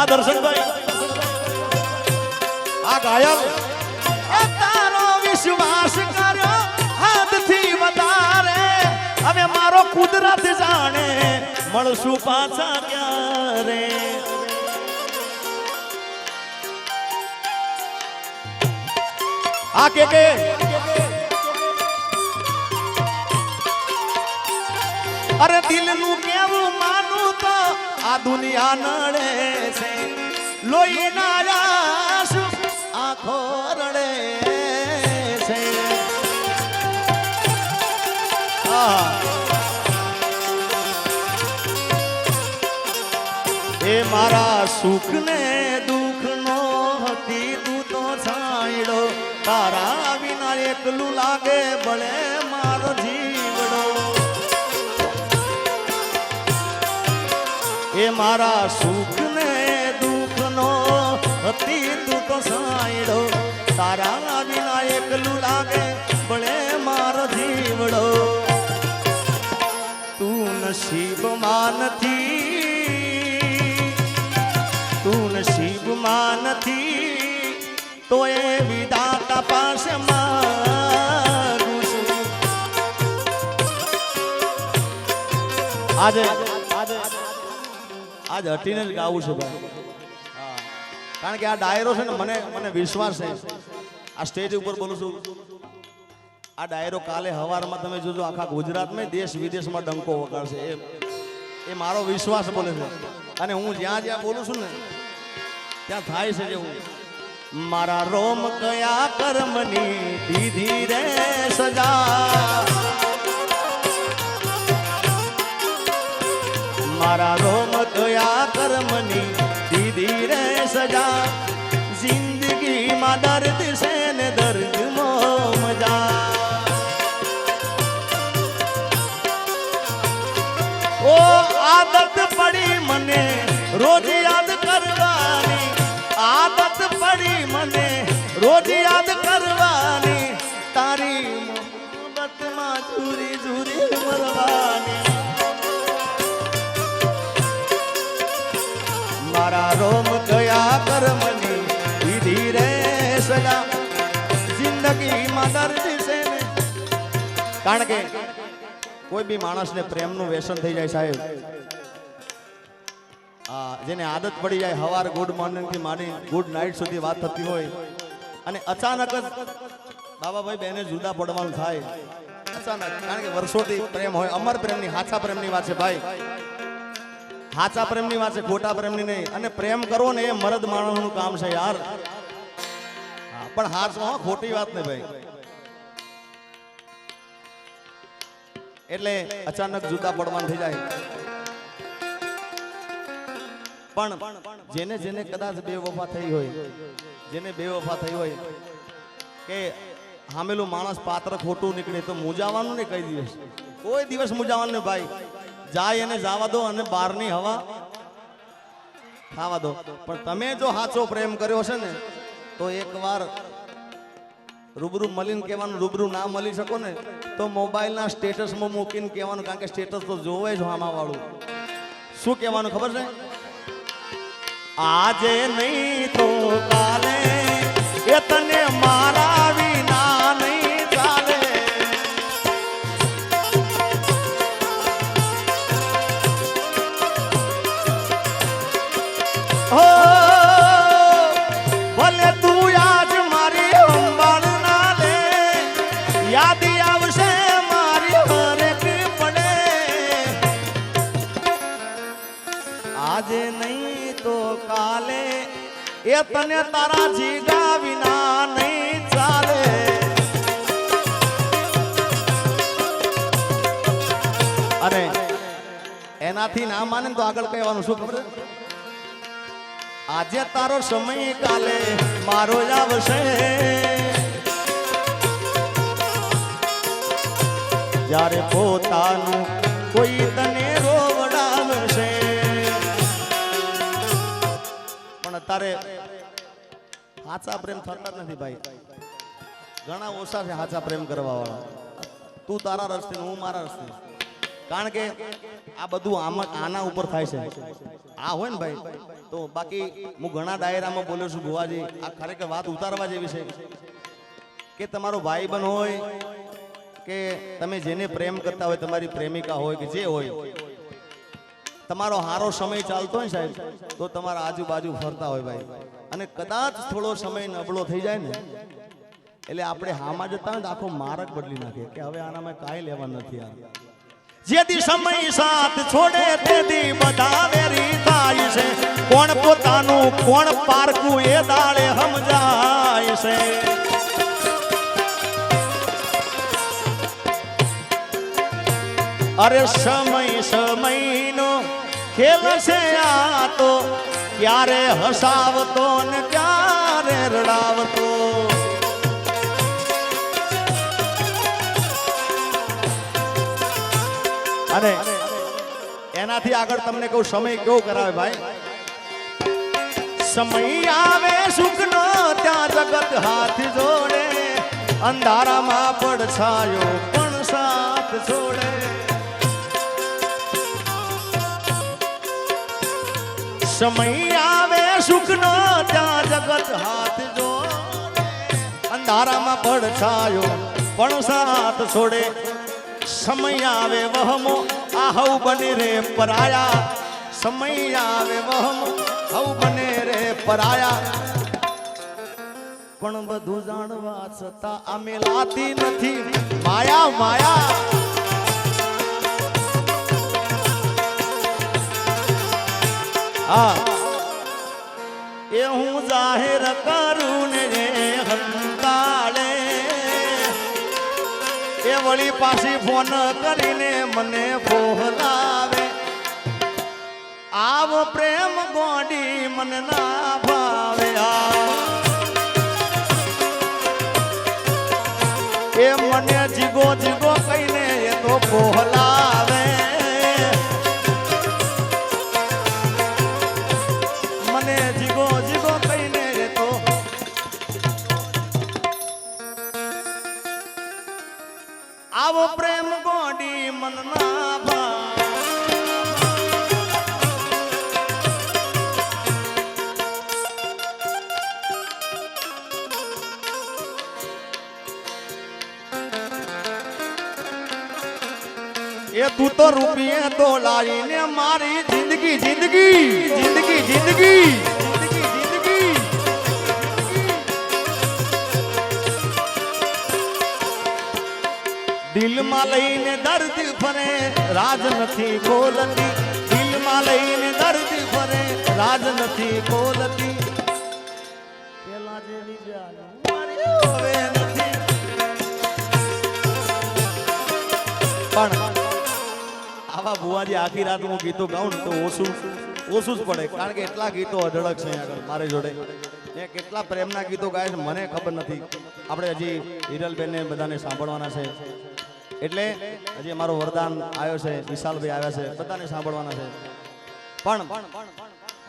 આ દર્શનભાઈ. આ ગાયક. તારો વિશ્વાસ કર્યો, હાથથી વધારે. હવે મારો કુદરત જાણે, મળશું પાછા ક્યારે? આ કે કે અરે દિલનું કેવું માનું તો આ દુનિયા નડે છે લોહી આંસુ આખો રડે છે એ મારા સુખ ને દુઃખ નો હતી તારા વિના એકલું લાગે ભલે મારો જીવડો. એ મારા સુખ ને દુઃખ નો હતી તું તો સાંયડો તારા વિના એકલું લાગે ભલે મારો જીવડો. તું નસીબમાં નથી. તું નસીબમાં નથી. તો એ વિધાતા પાસે માગું આજ હટીને જ ગાવું છું ભાઈ. કારણ કે આ ડાયરો છે ને, મને મને વિશ્વાસ છે. આ સ્ટેજ ઉપર બોલું છું. આ ડાયરો કાલે હવારમાં તમે જોજો, આખા ગુજરાતમાં દેશ વિદેશમાં ડંકો વગાડશે. એ એ મારો વિશ્વાસ બોલે છે. અને હું જ્યાં જ્યાં બોલું છું ને, ત્યાં થાય છે જેવું. મારા રોમ કયા કર્મની દીધી રે સજા? મારા રોમ કયા કર્મની દીધી રે સજા? જિંદગીમાં દર્દ છે ને દર્દ મો મજા? ઓ આદત પડી મને રોજ આદત મને રોજ યાદ કરવાની. તારી મોહબ્બતમાં ઝૂરી ઝૂરી મરવાની મારા રોમ કયા કર્મની વિધિ રે સદા જિંદગીમાં દર્દ છે કારણ કે કોઈ બી માણસને પ્રેમનું વ્યસન થઈ જાય સાહેબ. જેને આદત પડી જાય, હવાર ગુડ મોર્નિંગથી માંડી ગુડ નાઇટ સુધી વાત થતી હોય. અને અચાનક જ બાબાભાઈ બેને જુદા પડવાનું થાય. અચાનક, કારણ કે વર્ષોથી પ્રેમ હોય, અમર પ્રેમની, હાચા પ્રેમની વાત છે ભાઈ. હાચા પ્રેમની વાત છે, ખોટા પ્રેમની નહીં. અને પ્રેમ કરવો ને એ મરદ માણસનું કામ છે યાર. પણ હાચો ખોટી વાત ને ભાઈ. એટલે અચાનક જુદા પડવાનું થઈ જાય. પણ જેને જેને કદાચ બેવફા થઈ હોય, જેને બેવફા થઈ હોય, કે હામેલું માણસ પાત્ર ખોટું નીકળે તો મૂજાવાનું ને કઈ દિવસ? કોઈ દિવસ મૂજાવાનું ને ભાઈ. જાય એને જવા દો અને બહારની હવા ખાવા દો. પણ તમે જો સાચો પ્રેમ કર્યો છે ને, તો એકવાર રૂબરૂ મળીને કહેવાનું, રૂબરૂ ના મળી શકો ને, તો મોબાઈલના સ્ટેટસમાં મૂકીને કહેવાનું, કારણ કે સ્ટેટસ તો જોવે જ આમાં શું કહેવાનું ખબર છે? આજે નહીં તો કાલે. એ તને તને તારા જીગા વિના નહીં ચાલે. અને એનાથી ના માને તો આગળ કહેવાનું શું ખબર? આજે તારો સમય કાલે મારો આવશે. જ્યારે પોતાનું કોઈ તને રોવડાવશે. અત્યારે સાચા પ્રેમ થતા જ નથી ભાઈ. ઘણા ઓછા છે સાચા પ્રેમ કરવા વાળા તું તારા રસ્તે હું મારા રસ્તે. કારણ કે આ બધું આમાં આના ઉપર થાય છે. આ હોય ને ભાઈ, તો બાકી હું ઘણા ડાયરામાં બોલ્યો છું, ભુવાજી, આ ખરેખર વાત ઉતારવા જેવી છે. કે તમારો ભાઈબંધ હોય, કે તમે જેને પ્રેમ કરતા હોય, તમારી પ્રેમિકા હોય, કે જે હોય. તમારો હારો સમય ચાલતો હોય સાહેબ, તો તમારા આજુબાજુ ફરતા હોય ભાઈ. અને કદાચ થોડો સમય નબળો થઈ જાય ને, એટલે આપણે હામાં જતા ને આખો માર્ગ બદલી નાખે કે હવે આનામાં કાંઈ લેવા નથી આ જેથી સમય સાથ છોડે તેથી બધા વેરી છે. કોણ પોતાનું, કોણ પારકું એ દાળે સમજાય છે. અરે સમય સમયનો ખેલ છે આ તો ક્યારે હસાવતો ને ક્યારે રડાવતો? અને એનાથી આગળ તમને કહું, સમય કેવો કરાવે ભાઈ? સમય આવે સુખનો, ત્યાં જગત હાથ જોડે. અંધારામાં પડછાયો પણ સાથ છોડે સમય આવે, સુખનો ત્યાં જગત હાથ જો અંધારામાં પડછાયો, પણ સાથ છોડે. સમય આવે, વહમો આ હવ બને રે પરાયા. સમય આવે, વહમો હવ બને રે પરાયા. પણ બધું જાણવા છતાં અમે લાતી નથી. માયા માયા. હા એ હું જાહેર કરું ને હંતાળે. એ વળી પાછી ફોન કરીને મને બોલાવે આવો પ્રેમ ગોડી મને ના ભાવે. એ મને જીગો જીગો કહીને એ તો બોલાવે આવો પ્રેમ ગોડી મન ના ભા એ તું તો રૂપિયે તો લાવીને મારી જિંદગી જિંદગી જિંદગી જિંદગી જિંદગી દિલમાં લઈને દર્દ ફરે, રાજ નથી બોલતી. દિલમાં લઈને દર્દ ફરે, રાજ નથી બોલતી. નથી. પણ આવા બુવાજી આખી રાત હું ગીતો ગાઉં ને તો ઓછું ઓછું જ પડે, કારણ કે એટલા ગીતો અઢળક છે આગળ મારી જોડે. એ કેટલા પ્રેમના ગીતો ગાય છે મને ખબર નથી. આપણે હજી હિરલબેનને બધાને સાંભળવાના છે. એટલે હજી અમારો વરદાન આવ્યો છે, વિશાલભાઈ આવ્યા છે, બધાને સાંભળવાના છે. પણ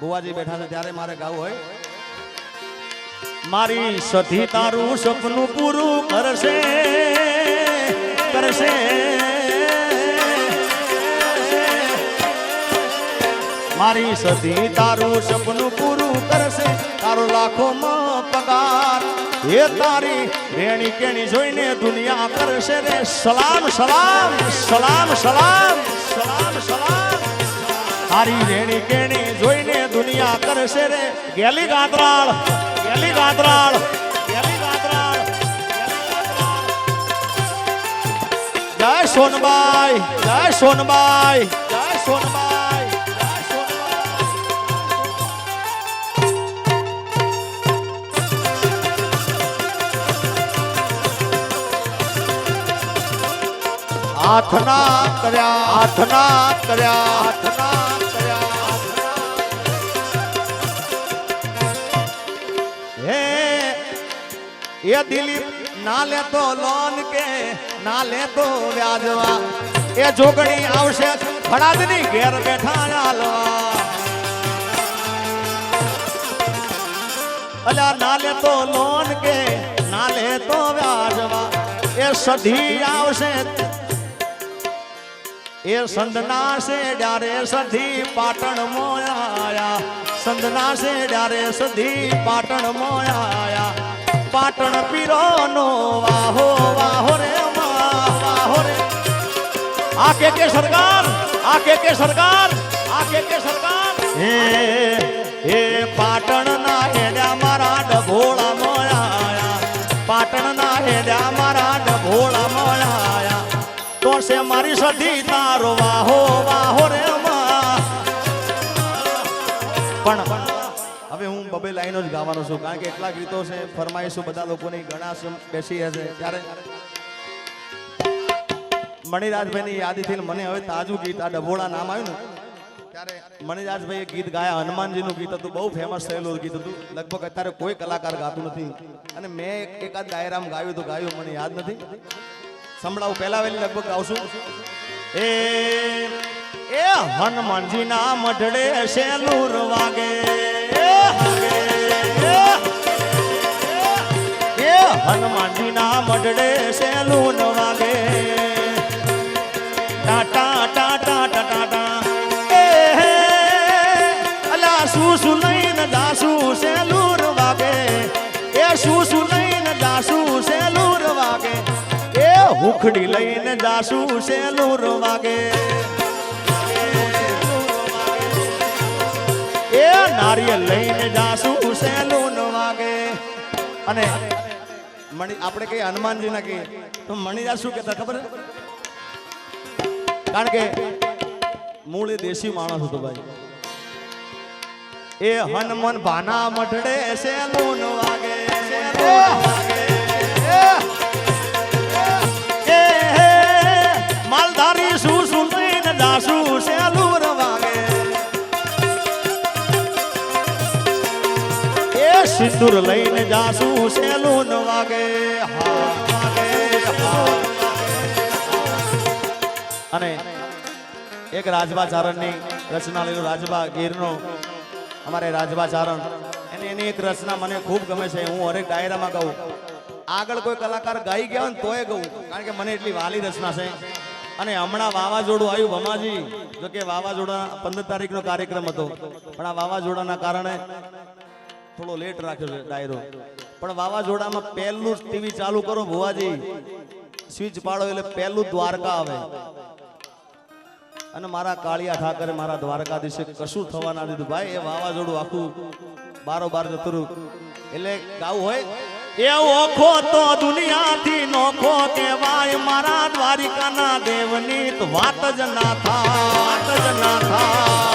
બુવાજી બેઠા છે, ત્યારે મારે ગાવું હોય. મારી સધી તારું સપનું પૂરું કરશે કરશે. મારી સધી તારું સપનું પૂરું કરશે, તારો લાખોમાં પગાર એ તારી રેણી કેણી જોઈને દુનિયા કરશે રે. સલામ સલામ સલામ સલામ સલામ સલામ. તારી રેણી કેણી જોઈને દુનિયા કરશે રે. ગેલી ગાંતરાળ ગેલી ગાંતરાળ જય સોનબાઈ જય સોનબાઈ જય સોનબાઈ. હાથના કર્યા હાથના કર્યા હાથના કર્યા. હે, એ દિલીપ ના લેતો લોન કે ના લેતો વ્યાજવા. એ જોગણી આવશે ખડાદની ઘેર બેઠા હાલવા. અલ્યા ના લે તો લોન કે ના લે તો વ્યાજવા. એ સધી આવશે એ સંદના છે ડારે સધી પાટણ મોયા સંદના છે ડારે સધી પાટણ મોયા પાટણ પીરો નો વાહો વાહો રે વાહો રે. આ કે કે સરકાર આ કે કે સરકાર આ કે કે સરકાર. હે હે પાટણ ના હેડ્યા મારા ડભોળા મોયા પાટણ ના હેડ્યા મારા છે મારી સધી તારો વાહો વાહો રે પણ હવે હું બબે લાઈનો જ ગાવાનો છું, કારણ કે એટલા ગીતો છે, ફરમાઈશું, બધા લોકોની ઘણા બેસી હશે. ત્યારે મણિરાજભાઈની યાદીથી મને હવે તાજું ગીત, આ ડભોળા નામ આવ્યું ને, ત્યારે મણિરાજભાઈએ ગીત ગાયા. હનુમાનજીનું ગીત હતું, બહુ ફેમસ થયેલું ગીત હતું. લગભગ અત્યારે કોઈ કલાકાર ગાતું નથી. અને મેં એકાદ ગાયરામ ગાયું તો ગાયું, મને યાદ નથી. સંભળાવું પહેલા વહેલી લગભગ ગાવશું એ એ હનુમાનજી ના મઢડે શેલુર વાગે. એ વાગે, એ, એ હનુમાનજી ના મઢડે શેલુર વાગે. ટાટા ટાટા ટાટા એ અલા સુસુ લઈને જાસુ એ હુખડી લઈને જાસુ શેલુર વાગે? એ નારિયેળ લઈને જાસુ શેલુન વાગે? અને મણી, આપણે કઈ હનુમાનજી ના કહીએ તો મણીરા શું કહેતા ખબર? કારણ કે મૂળ એ દેશી માણસ હતો ભાઈ. એ હનુમાન ભાના મઢડે સેલુન વાગે? માલધારી શું શું લઈને દાસુ સેલુર રવાગે? એ સિંદૂર લઈને જાસુ સેલુન ન વાગે. અને એક રાજભા ચારણની રચના લેલું રાજભા ગીરનો, અમારે રાજભા ચારણ, એની એની એક રચના મને ખૂબ ગમે છે, હું હરેક ડાયરામાં ગાઉં. આગળ કોઈ કલાકાર ગાઈ ગયા હોય ને તોય ગઉં, કારણ કે મને એટલી વાલી રચના છે. અને હમણાં વાવાઝોડું આવ્યું ભમાજી, જો કે વાવાઝોડા પંદર તારીખનો કાર્યક્રમ હતો. પણ આ વાવાઝોડાના કારણે થોડો લેટ રાખ્યો છે ડાયરો. પણ વાવાઝોડામાં પહેલું ટીવી ચાલુ કરો ભુવાજી. સ્વિચ પાડો એટલે પહેલું દ્વારકા આવે. અને મારા કાળિયા ઠાકરે મારા દ્વારકાધીશે કશું થવા ના દીધું. ભાઈ, એ વાવાઝોડું આખું બારોબાર જતું રહ્યું. એટલે ગાવું હોય એ ઓખો તો દુનિયાથી નોખો કહેવાય. મારા દ્વારિકાના દેવની વાત જ ના થાય, વાત જ ના થાય.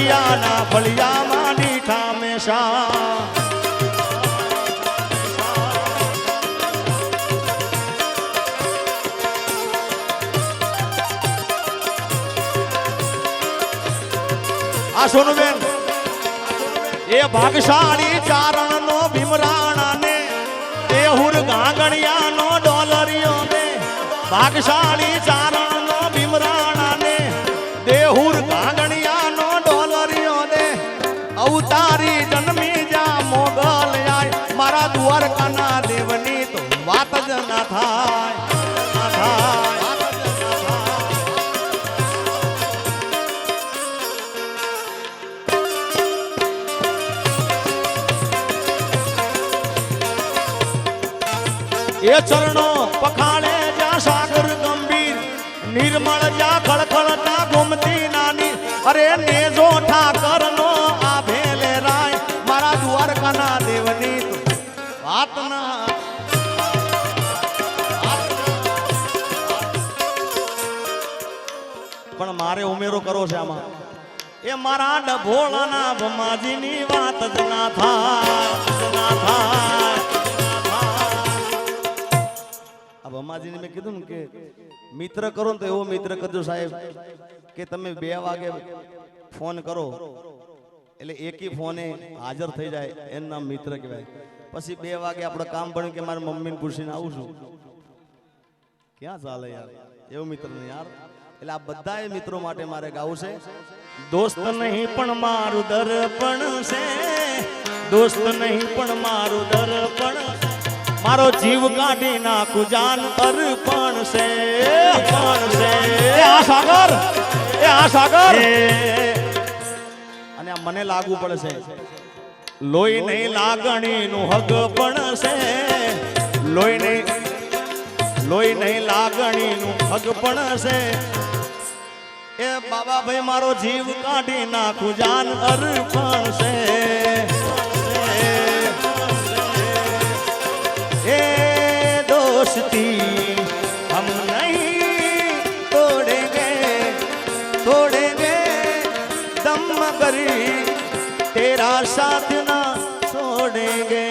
દરિયાના ફળિયામાં દીઠા મેશા. આ સોનુબેન એ ભાગશાળી ચારણ નો ભીમરાણા ને એ હુર ગાંગણિયા નો ડોલરિયો ને ભાગશાળી ચારણ નો ભીમરાણા દ્વારકાના દેવની તો વાત જ ના થાય. એ ચરણો પખાણે જ્યાં સાગર ગંભીર, નિર્મળ જ્યાં ખળખળતા ગુમતી નાની. અરે મારે ઉમેરો કરો છે આમાં. એ મારા ડભોળાના ભમાજીની વાત જ ના થાય ના ભમાજીને મેં કીધું ને કે મિત્ર કરો ને તો એવો મિત્ર કરજો સાહેબ, કે તમે બે વાગે ફોન કરો, એટલે એકી ફોને હાજર થઈ જાય, એનું નામ મિત્ર કહેવાય. પછી બે વાગે આપણે કામ ભણ્યું કે મારી મમ્મીને પૂછીને આવું છું. ક્યાં ચાલે યાર? એવું મિત્ર નહીં યાર. એટલે આ બધા મિત્રો માટે મારે ગાવું છે. દોસ્ત નહીં પણ મારું દર્પણ છે. દોસ્ત નહીં પણ મારું દર્પણ મારો જીવ કાઢી નાખું જાન અર્પણ છે. અર્પણ છે. એ આ સાગર એ આ સાગર. અને આ મને લાગુ પડશે લોહી નહીં લાગણીનું હગ પણ છે. લોહી નહીં લોહી નહીં લાગણીનું હગ પણ છે. એ બાબા ભાઈ, મારો જીવ કાઢી નાખું, જાન અર્પણ છે એ દોસ્તી હમ નહીં તોડેંગે તોડેંગે, દમ કરી, તેરા સાથ ના છોડેંગે